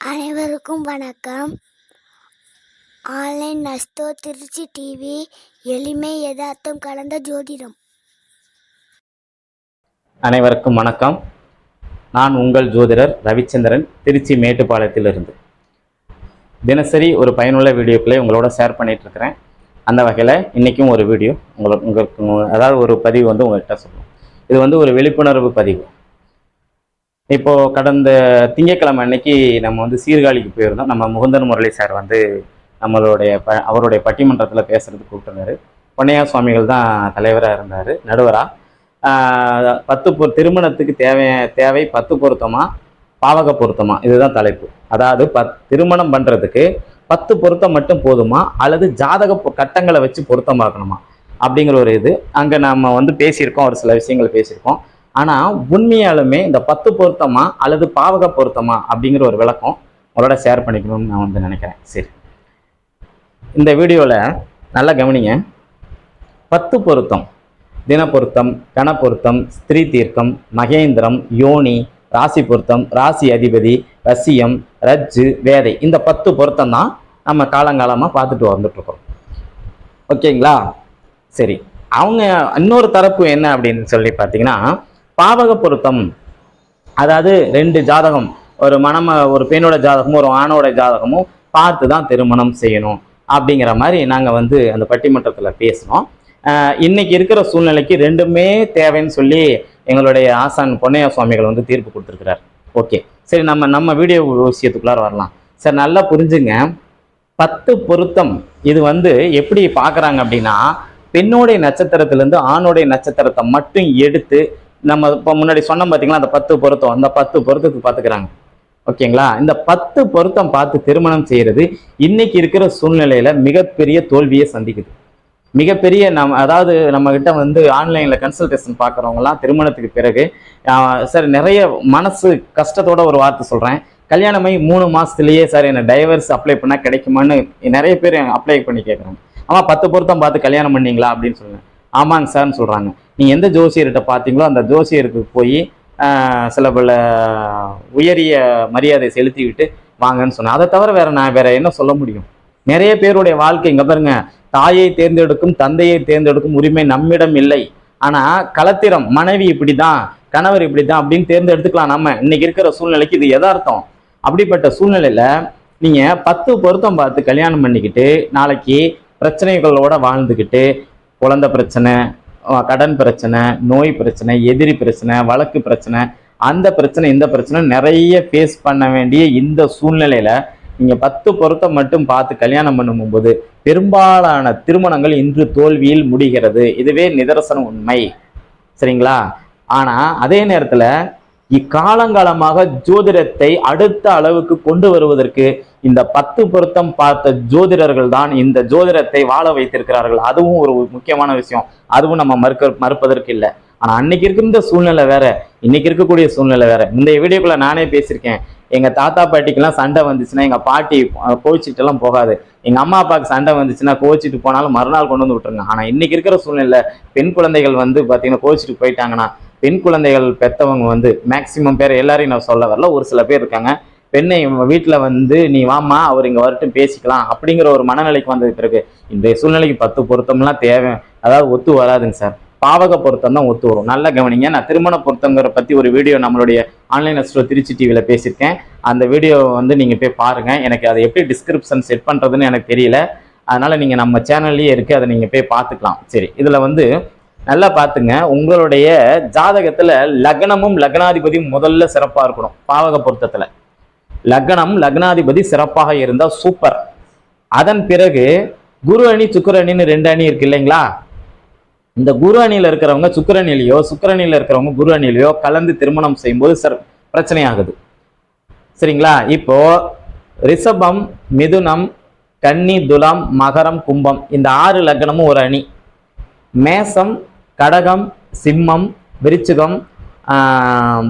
அனைவருக்கும் வணக்கம். Online நஸ்தோ Trichy TV எளிமை யதார்த்தம் கலந்த ஜோதிடம். அனைவருக்கும் வணக்கம். நான் உங்கள் ஜோதிடர் ரவிச்சந்திரன் திருச்சி மேட்டுப்பாளையத்திலிருந்து. தினசரி ஒரு பயனுள்ள வீடியோக்களை உங்களோட ஷேர் பண்ணிட்டு இருக்கிறேன் அந்த வகையில் இன்றைக்கும் ஒரு வீடியோ உங்களுக்கு உங்களுக்கு அதாவது ஒரு பதிவு வந்து உங்கள்கிட்ட சொல்லணும் இது வந்து ஒரு விழிப்புணர்வு பதிவு. இப்போ கடந்த திங்கட்கிழமை அன்னைக்கு நம்ம வந்து சீர்காழிக்கு போயிருந்தோம். நம்ம முகுந்தன் முரளி சார் வந்து நம்மளுடைய ப அவருடைய பட்டிமன்றத்தில் பேசுறதுக்கு கூப்பிட்டுருந்தாரு. பொன்னையா சுவாமிகள் தான் தலைவராக இருந்தார் நடுவராக பத்து பொ திருமணத்துக்கு தேவை தேவை பத்து பொருத்தமாக பாவக பொருத்தமா இதுதான் தலைப்பு. அதாவது பத் திருமணம் பண்ணுறதுக்கு பத்து பொருத்தம் மட்டும் போதுமா அல்லது ஜாதக கட்டங்களை வச்சு பொருத்தம் பார்க்கணுமா அப்படிங்கிற ஒரு இது. அங்கே நம்ம வந்து பேசியிருக்கோம் ஒரு சில விஷயங்கள் பேசியிருக்கோம். ஆனால் உண்மையாலுமே இந்த பத்து பொருத்தமா அல்லது பாவக பொருத்தமா அப்படிங்கிற ஒரு விளக்கம் உங்களோட ஷேர் பண்ணிக்கணும்னு நான் வந்து நினைக்கிறேன். சரி. இந்த வீடியோவில் நல்லா கவனிங்க. பத்து பொருத்தம். தின பொருத்தம் கண பொருத்தம் ஸ்திரீ தீர்க்கம் மகேந்திரம் யோனி ராசி பொருத்தம் ராசி அதிபதி ரசியம் ரஜ்ஜு வேதை. இந்த பத்து பொருத்தம் தான் நம்ம காலங்காலமாக பார்த்துட்டு வந்துட்டுருக்கோம். ஓகேங்களா? சரி. அவங்க இன்னொரு தரப்பு என்ன அப்படின்னு சொல்லி பார்த்தீங்கன்னா பாவக பொருத்தம் அதாவது ரெண்டு ஜாதகம் ஒரு மணம ஒரு பெண்ணோட ஜாதகமும் ஒரு ஆணோட ஜாதகமும் பார்த்து தான் திருமணம் செய்யணும். அப்படிங்கிற மாதிரி நாங்கள் வந்து அந்த பட்டிமன்றத்தில் பேசினோம். இன்னைக்கு இருக்கிற சூழ்நிலைக்கு ரெண்டுமே தேவைன்னு சொல்லி எங்களுடைய ஆசான் பொன்னையா சுவாமிகள் வந்து தீர்ப்பு கொடுத்துருக்கிறார். ஓகே. சரி நம்ம நம்ம வீடியோ விஷயத்துக்குள்ளார வரலாம். சார் நல்லா புரிஞ்சுங்க. பத்து பொருத்தம். இது வந்து எப்படி பார்க்குறாங்க அப்படின்னா பெண்ணோடைய நட்சத்திரத்திலேருந்து ஆணுடைய நட்சத்திரத்தை மட்டும் எடுத்து நம்ம இப்போ முன்னாடி சொன்னோம் பார்த்தீங்களா அந்த பத்து பொருத்தம். அந்த பத்து பொருத்தத்துக்கு பார்த்துக்கிறாங்க ஓகேங்களா? இந்த பத்து பொருத்தம் பார்த்து திருமணம் செய்கிறது இன்னைக்கு இருக்கிற சூழ்நிலையில மிகப்பெரிய தோல்வியை சந்திக்குது. மிகப்பெரிய நம்ம அதாவது நம்ம கிட்ட வந்து ஆன்லைனில் கன்சல்டேஷன் பார்க்குறவங்கலாம் திருமணத்துக்கு பிறகு சார் நிறைய மனசு கஷ்டத்தோட ஒரு வார்த்தை சொல்கிறேன் கல்யாணமாகி மூணு மாதத்துலேயே சார் என்ன டைவர்ஸ் அப்ளை பண்ணால் கிடைக்குமான்னு நிறைய பேர் அப்ளை பண்ணி கேட்குறாங்க ஆமாம் பத்து பொருத்தம் பார்த்து கல்யாணம் பண்ணீங்களா அப்படின்னு சொல்லுங்க. ஆமாங்க சார்னு சொல்கிறாங்க நீங்கள் எந்த ஜோசியர்கிட்ட பார்த்தீங்களோ அந்த ஜோசியருக்கு போய் சில பல உயரிய மரியாதை செலுத்திவிட்டு வாங்கன்னு சொன்னேன். அதை தவிர வேற நான் வேற என்ன சொல்ல முடியும்? நிறைய பேருடைய வாழ்க்கை இங்கே பாருங்க. தாயை தேர்ந்தெடுக்கும் தந்தையை தேர்ந்தெடுக்கும் உரிமை நம்மிடம் இல்லை. ஆனால் கலத்திரம் மனைவி இப்படி தான் கணவர் இப்படி தான் அப்படின்னு தேர்ந்தெடுத்துக்கலாம் நம்ம. இன்னைக்கு இருக்கிற சூழ்நிலைக்கு இது எதார்த்தம். அப்படிப்பட்ட சூழ்நிலையில் நீங்கள் பத்து பொருத்தம் பார்த்து கல்யாணம் பண்ணிக்கிட்டு நாளைக்கு பிரச்சனைகளோட வாழ்ந்துக்கிட்டு குழந்த பிரச்சனை கடன் பிரச்சனை நோய் பிரச்சனை எதிரி பிரச்சனை வழக்கு பிரச்சனை அந்த பிரச்சனை இந்த பிரச்சனை நிறைய ஃபேஸ் பண்ண வேண்டிய இந்த சூழ்நிலையில் நீங்கள் பத்து பொருத்தம் மட்டும் பார்த்து கல்யாணம் பண்ணும்போது பெரும்பாலான திருமணங்கள் இன்று தோல்வியில் முடிகிறது. இதுவே நிதர்சன உண்மை. சரிங்களா? ஆனால் அதே நேரத்தில் இக்காலங்காலமாக ஜோதிடத்தை அடுத்த அளவுக்கு கொண்டு வருவதற்கு இந்த பத்து பொருத்தம் பார்த்த ஜோதிடர்கள் தான் இந்த ஜோதிடத்தை வாழ வைத்திருக்கிறார்கள். அதுவும் ஒரு முக்கியமான விஷயம். அதுவும் நம்ம மறுக்க மறுப்பதற்கு இல்லை. ஆனா அன்னைக்கு இருக்கின்ற சூழ்நிலை வேற. இன்னைக்கு இருக்கக்கூடிய சூழ்நிலை வேற. இந்த வீடியோக்குள்ள நானே பேசியிருக்கேன். எங்க தாத்தா பாட்டிக்கெல்லாம் சண்டை வந்துச்சுன்னா எங்க பாட்டி அஹ், எல்லாம் போகாது. எங்க அம்மா அப்பாவுக்கு சண்டை வந்துச்சுன்னா கோச்சிட்டு போனாலும் மறுநாள் கொண்டு வந்து விட்டுருங்க. ஆனா இன்னைக்கு இருக்கிற சூழ்நிலை பெண் குழந்தைகள் வந்து பாத்தீங்கன்னா கோச்சிட்டு போயிட்டாங்கன்னா பெண் குழந்தைகள் பெற்றவங்க வந்து மேக்சிமம் பேர் எல்லாரையும் நான் சொல்ல வரல. ஒரு சில பேர் இருக்காங்க. பெண்ணை வீட்டில் வந்து நீ வாம்மா அவர் இங்கே வரட்டும் பேசிக்கலாம் அப்படிங்கிற ஒரு மனநிலைக்கு வந்தது பிறகு இன்றைய சூழ்நிலைக்கு பத்து பொருத்தம்லாம் தேவை. அதாவது ஒத்து வராதுங்க சார். பாவக பொருத்தம் தான் ஒத்து வரும். நல்லா கவனிங்க. நான் திருமண பொருத்தங்கிற பற்றி ஒரு வீடியோ நம்மளுடைய ஆன்லைன் அஸ்ட்ரோ திருச்சி டிவியில் பேசியிருக்கேன். அந்த வீடியோ வந்து நீங்கள் போய் பாருங்கள் எனக்கு அதை எப்படி டிஸ்கிரிப்ஷன் செட் பண்ணுறதுன்னு எனக்கு தெரியல. அதனால் நீங்கள் நம்ம சேனல்லையே இருக்குது அதை நீங்கள் போய் பார்த்துக்கலாம். சரி இதில் வந்து நல்லா பார்த்துங்க. உங்களுடைய ஜாதகத்தில் லக்னமும் லக்னாதிபதியும் முதல்ல சிறப்பாக இருக்கணும். பாவக பொருத்தத்தில். லக்னம் லக்னாதிபதி சிறப்பாக இருந்தால் சூப்பர் அதன் பிறகு குரு அணி சுக்கரணின்னு ரெண்டு அணி இருக்கு இல்லைங்களா? இந்த குரு அணியில் இருக்கிறவங்க சுக்கிர அணிலையோ இருக்கிறவங்க குரு அணிலையோ கலந்து திருமணம் செய்யும்போது சிற பிரச்சனையாகுது. சரிங்களா? இப்போ ரிஷபம் மிதுனம் கன்னி துலாம் மகரம் கும்பம் இந்த ஆறு லக்னமும் ஒரு அணி. மேசம் கடகம் சிம்மம் விருச்சிகம்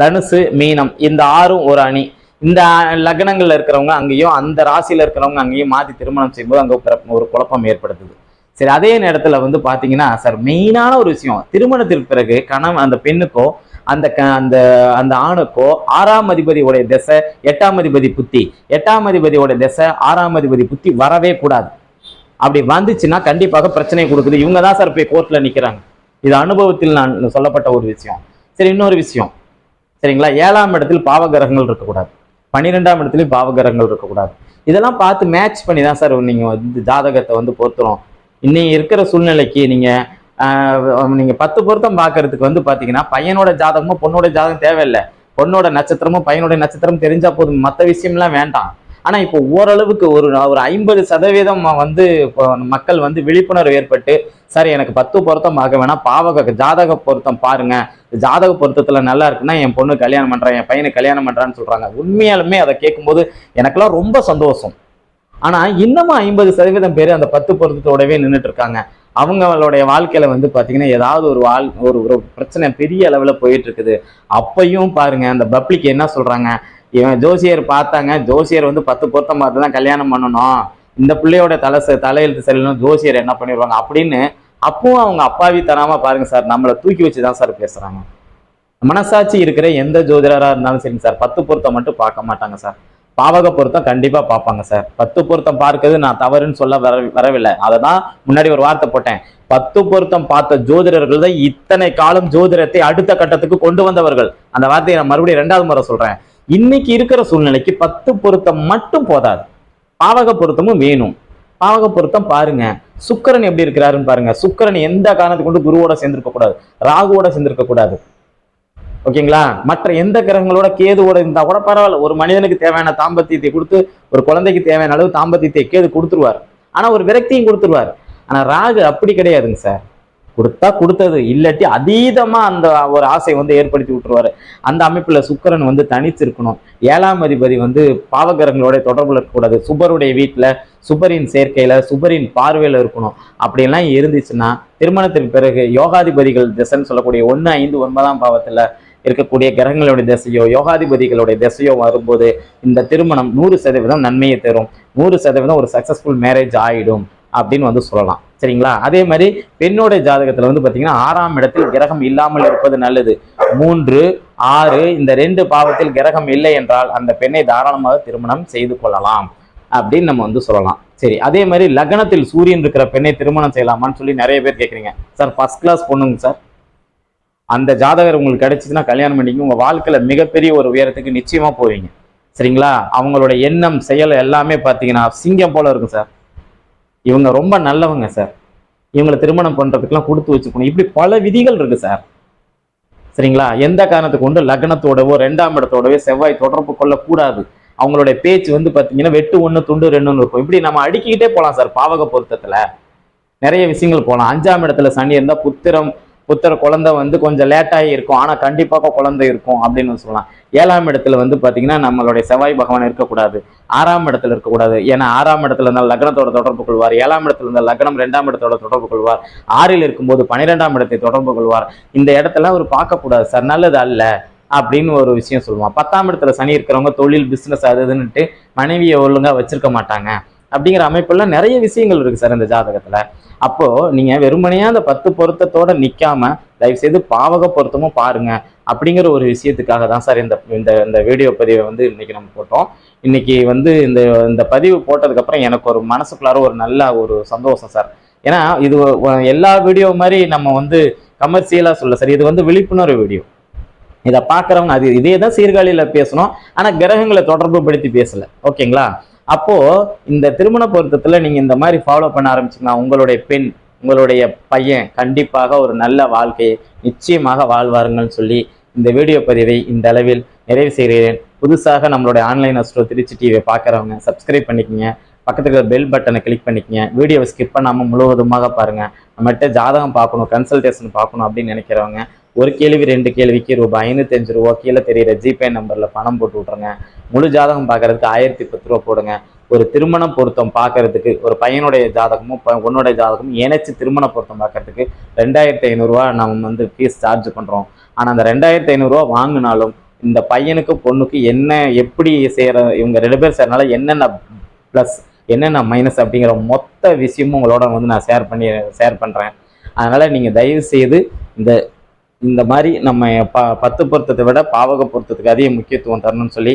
தனுசு மீனம் இந்த ஆறும் ஒரு அணி. இந்த லக்னங்கள்ல இருக்கிறவங்க அங்கேயும் அந்த ராசியில இருக்கிறவங்க அங்கேயும் மாத்தி திருமணம் செய்யும்போது அங்க ஒரு ஒரு குழப்பம் ஏற்படுத்துது. சரி அதே நேரத்துல வந்து பாத்தீங்கன்னா சார் மெயினான ஒரு விஷயம் திருமணத்திற்கு பிறகு கணவன் அந்த பெண்ணுக்கோ அந்த க- அந்த அந்த ஆணுக்கோ ஆறாம் அதிபதியோடைய திசை எட்டாம் அதிபதி புத்தி. எட்டாம் அதிபதியோட திசை ஆறாம் அதிபதி புத்தி வரவே கூடாது. அப்படி வந்துச்சுன்னா கண்டிப்பாக பிரச்சனை கொடுக்குது. இவங்க தான் சார் போய் கோர்ட்ல நிக்கிறாங்க. இது அனுபவத்தில் நான் சொல்லப்பட்ட ஒரு விஷயம். சரி இன்னொரு விஷயம். சரிங்களா? ஏழாம் இடத்தில் பாவகிரகங்கள் இருக்கக்கூடாது. பன்னிரெண்டாம் இடத்துலையும் பாவகிரகங்கள் இருக்கக்கூடாது. இதெல்லாம் பார்த்து மேட்ச் பண்ணி தான் சார் நீங்கள் வந்து ஜாதகத்தை வந்து பொருத்துறோம் இன்னைக்கு இருக்கிற சூழ்நிலைக்கு நீங்கள் நீங்கள் பத்து பொருத்தம் பார்க்கறதுக்கு வந்து பார்த்தீங்கன்னா பையனோட ஜாதகமும் பொண்ணோட ஜாதகம் தேவையில்லை. பொண்ணோட நட்சத்திரமும் பையனோட நட்சத்திரம் தெரிஞ்சால் போதும். மற்ற விஷயம்லாம் வேண்டாம். ஆனால் இப்போ ஓரளவுக்கு ஒரு ஒரு ஐம்பது சதவீதம் வந்து இப்போ மக்கள் வந்து விழிப்புணர்வு ஏற்பட்டு சார் எனக்கு பத்து பொருத்தம் பார்க்க வேணாம். பாவக ஜாதக பொருத்தம் பாருங்க. ஜாதக பொருத்தத்தில் நல்லா இருக்குன்னா என் பொண்ணு கல்யாணம் பண்ணுறேன் என் பையனை கல்யாணம் பண்ணுறான்னு சொல்கிறாங்க உண்மையாலுமே அதை கேட்கும்போது எனக்கெல்லாம் ரொம்ப சந்தோஷம். ஆனால் இன்னமும் ஐம்பது சதவீதம் பேர் அந்த பத்து பொருத்தத்தோடவே நின்றுட்டு இருக்காங்க அவங்களுடைய வாழ்க்கையில வந்து பார்த்தீங்கன்னா ஏதாவது ஒரு வாழ் ஒரு ஒரு பிரச்சனை பெரிய அளவில் போயிட்டு இருக்குது அப்பையும் பாருங்க அந்த பப்ளிக் என்ன சொல்றாங்க? இவன் ஜோசியர் பார்த்தாங்க. ஜோசியர் வந்து பத்து பொருத்தம் பார்த்து தான் கல்யாணம் பண்ணணும். இந்த பிள்ளையோட தலை ச- தலையெழுத்து சரியில்லைன்னு ஜோசியர் என்ன பண்ணிடுவாங்க அப்படின்னு அப்பவும் அவங்க அப்பாவி தராம பாருங்க சார். நம்மளை தூக்கி வச்சு தான் சார் பேசுறாங்க. மனசாட்சி இருக்கிற எந்த ஜோதிடராக இருந்தாலும் சரிங்க சார். பத்து பொருத்தம் மட்டும் பார்க்க மாட்டாங்க சார். பாவக பொருத்தம் கண்டிப்பாக பார்ப்பாங்க சார். பத்து பொருத்தம் பார்க்கறது நான் தவறுன்னு சொல்ல வர வரவில்லை. அதை தான் முன்னாடி ஒரு வார்த்தை போட்டேன். பத்து பொருத்தம் பார்த்த ஜோதிடர்கள் தான் இத்தனை காலம் ஜோதிடத்தை அடுத்த கட்டத்துக்கு கொண்டு வந்தவர்கள். அந்த வார்த்தையை நான் மறுபடியும் ரெண்டாவது முறை சொல்கிறேன் இன்னைக்கு இருக்கிற சூழ்நிலைக்கு பத்து பொருத்தம் மட்டும் போதாது. பாவக பொருத்தமும் வேணும். பாவக பொருத்தம் பாருங்க. சுக்கிரன் எப்படி இருக்கிறாருன்னு பாருங்க. சுக்கிரன் எந்த காரணத்தை கொண்டு குருவோட சேர்ந்திருக்க கூடாது? ராகுவோட சேர்ந்திருக்க கூடாது. ஓகேங்களா? மற்ற எந்த கிரகங்களோட கேதுவோட இருந்தா கூட பரவாயில்ல. ஒரு மனிதனுக்கு தேவையான தாம்பத்தியத்தை கொடுத்து ஒரு குழந்தைக்கு தேவையான அளவு தாம்பத்தியத்தை கேது கொடுத்துருவார். ஆனா ஒரு விரக்தியும் கொடுத்துருவார். ஆனா ராகு அப்படி கிடையாதுங்க சார். கொடுத்தா கொடுத்தது இல்லாட்டி அதீதமாக அந்த ஒரு ஆசை வந்து ஏற்படுத்தி விட்டுருவாரு. அந்த அமைப்பில் சுக்கரன் வந்து தனித்திருக்கணும். ஏழாம் அதிபதி வந்து பாவகிரகங்களோட தொடர்பில் இருக்கக்கூடாது. சுபருடைய வீட்டில் சுபரின் சேர்க்கையில் சுபரின் பார்வையில் இருக்கணும். அப்படிலாம் இருந்துச்சுன்னா திருமணத்தின் பிறகு யோகாதிபதிகள் திசைன்னு சொல்லக்கூடிய ஒன்று ஐந்து ஒன்பதாம் பாவத்தில் இருக்கக்கூடிய கிரகங்களுடைய திசையோ யோகாதிபதிகளுடைய திசையோ வரும்போது இந்த திருமணம் நூறு சதவீதம் நன்மையை தரும். நூறு சதவீதம் ஒரு சக்ஸஸ்ஃபுல் மேரேஜ் ஆகிடும் அப்படின்னு வந்து சொல்லலாம். சரிங்களா? அதே மாதிரி பெண்ணோட ஜாதகத்துல வந்து பாத்தீங்கன்னா ஆறாம் இடத்தில் கிரகம் இல்லாமல் இருப்பது நல்லது. மூன்று ஆறு இந்த ரெண்டு பாவத்தில் கிரகம் இல்லை என்றால் அந்த பெண்ணை தாராளமாக திருமணம் செய்து கொள்ளலாம் அப்படின்னு நம்ம வந்து சொல்லலாம். சரி அதே மாதிரி லக்னத்தில் சூரியன் இருக்கிற பெண்ணை திருமணம் செய்யலாமான்னு சொல்லி நிறைய பேர் கேட்குறீங்க சார் ஃபர்ஸ்ட் கிளாஸ் பொண்ணுங்க சார். அந்த ஜாதகர் உங்களுக்கு கிடைச்சிதுன்னா கல்யாணம் பண்ணிங்க உங்கள் வாழ்க்கையில் மிகப்பெரிய ஒரு உயரத்துக்கு நிச்சயமாக போவீங்க. சரிங்களா? அவங்களோட எண்ணம் செயல் எல்லாமே பார்த்தீங்கன்னா சிங்கம் போல இருக்கும் சார். இவங்க ரொம்ப நல்லவங்க சார் இவங்களை திருமணம் பண்றதுக்கெல்லாம் கொடுத்து வச்சுக்கணும். இப்படி பல விதிகள் இருக்கு சார் சரிங்களா? எந்த காரணத்துக்கு கொண்டு லக்னத்தோடவோ ரெண்டாம் இடத்தோடவோ செவ்வாய் தொடர்பு கொள்ளக்கூடாது. அவங்களுடைய பேச்சு வந்து பார்த்தீங்கன்னா வெட்டு ஒன்று துண்டு ரெண்டுன்னு இருக்கும். இப்படி நம்ம அடுக்கிக்கிட்டே போகலாம் சார் பாவக பொருத்தத்துல. நிறைய விஷயங்கள் போகலாம் அஞ்சாம் இடத்துல சனி இருந்தால் புத்திரம் புத்தர் குழந்தை வந்து கொஞ்சம் லேட்டாகி இருக்கும். ஆனால் கண்டிப்பாக குழந்தை இருக்கும் அப்படின்னு சொல்லலாம். ஏழாம் இடத்துல வந்து பார்த்தீங்கன்னா நம்மளுடைய செவ்வாய் பகவான் இருக்கக்கூடாது. ஆறாம் இடத்துல இருக்கக்கூடாது. ஏன்னா ஆறாம் இடத்துல இருந்தால் லக்னத்தோட தொடர்பு கொள்வார். ஏழாம் இடத்துல இருந்தால் லக்னம் ரெண்டாம் இடத்தோட தொடர்பு கொள்வார். ஆறில் இருக்கும்போது பன்னிரெண்டாம் இடத்தை தொடர்பு கொள்வார். இந்த இடத்தெல்லாம் அவர் பார்க்கக்கூடாது. சார் நல்லது அல்ல அப்படின்னு ஒரு விஷயம் சொல்லுவான். பத்தாம் இடத்துல சனி இருக்கிறவங்க தொழில் பிஸ்னஸ் அது இதுன்னுட்டு மனைவியை ஒழுங்காக வச்சிருக்க மாட்டாங்க. அப்படிங்கிற அமைப்பெல்லாம் நிறைய விஷயங்கள் இருக்குது சார் இந்த ஜாதகத்தில். அப்போ நீங்க வெறுமனையா அந்த பத்து பொருத்தத்தோட நிக்காம தயவு செய்து பாவக பொருத்தமும் பாருங்க. அப்படிங்கிற ஒரு விஷயத்துக்காக தான் சார் இந்த இந்த இந்த வீடியோ பதிவை வந்து இன்னைக்கு நம்ம போட்டோம். இன்னைக்கு வந்து இந்த இந்த பதிவு போட்டதுக்கப்புறம் எனக்கு ஒரு மனசுக்குள்ளார ஒரு நல்ல ஒரு சந்தோஷம் சார். ஏன்னா இது எல்லா வீடியோ மாதிரி நம்ம வந்து கமர்ஷியலாக சொல்ல சார் இது வந்து விழிப்புணர்வு வீடியோ. இதை பார்க்குறவங்க அது இதே தான் சீர்காழியில் பேசணும். ஆனால் கிரகங்களை தொடர்பு படுத்தி பேசலை. ஓகேங்களா? அப்போ இந்த திருமண பொருத்தத்துல நீங்க இந்த மாதிரி ஃபாலோ பண்ண ஆரம்பிச்சீங்கன்னா உங்களுடைய பெண் உங்களுடைய பையன் கண்டிப்பாக ஒரு நல்ல வாழ்க்கையை நிச்சயமாக வாழ்வாருங்கள்னு சொல்லி இந்த வீடியோ பதிவை இந்த அளவில் நிறைவு செய்கிறேன். புதுசாக நம்மளுடைய ஆன்லைன் அஸ்ட்ரோ திருச்சி டிவியை பார்க்குறவங்க சப்ஸ்கிரைப் பண்ணிக்கங்க. பக்கத்தில் இருக்கிற பெல் பட்டனை கிளிக் பண்ணிக்கங்க. வீடியோவை ஸ்கிப் பண்ணாமல் முழுவதுமாக பாருங்கள் நம்மகிட்ட ஜாதகம் பார்க்கணும் கன்சல்டேஷன் பார்க்கணும் அப்படின்னு நினைக்கிறவங்க ஒரு கேள்வி ரெண்டு கேள்விக்கு ரூபாய் ஐநூத்தஞ்சு ரூபா கீழே தெரியிற ஜிபே நம்பரில் பணம் போட்டு விட்ருங்க முழு ஜாதகம் பார்க்கறதுக்கு ஆயிரத்தி பத்து ரூபா போடுங்க. ஒரு திருமண பொருத்தம் பார்க்கறதுக்கு ஒரு பையனுடைய ஜாதகமும் பொண்ணுடைய ஜாதகமும் இணைச்சி திருமண பொருத்தம் பார்க்கறதுக்கு ரெண்டாயிரத்தி ஐநூறுரூவா நம்ம வந்து ஃபீஸ் சார்ஜ் பண்ணுறோம் ஆனால் அந்த ரெண்டாயிரத்தி ஐநூறுரூவா வாங்கினாலும் இந்த பையனுக்கு பொண்ணுக்கு என்ன எப்படி செய்கிற இவங்க ரெண்டு பேர் செய்யறனால என்னென்ன ப்ளஸ் என்னென்ன மைனஸ் அப்படிங்கிற மொத்த விஷயமும் உங்களோட வந்து நான் ஷேர் பண்ணி ஷேர் பண்ணுறேன் அதனால் நீங்கள் தயவு செய்து இந்த இந்த மாதிரி நம்ம ப பத்து பொருத்தத்தை விட பாவக பொருத்தத்துக்கு அதிக முக்கியத்துவம் தரணும்னு சொல்லி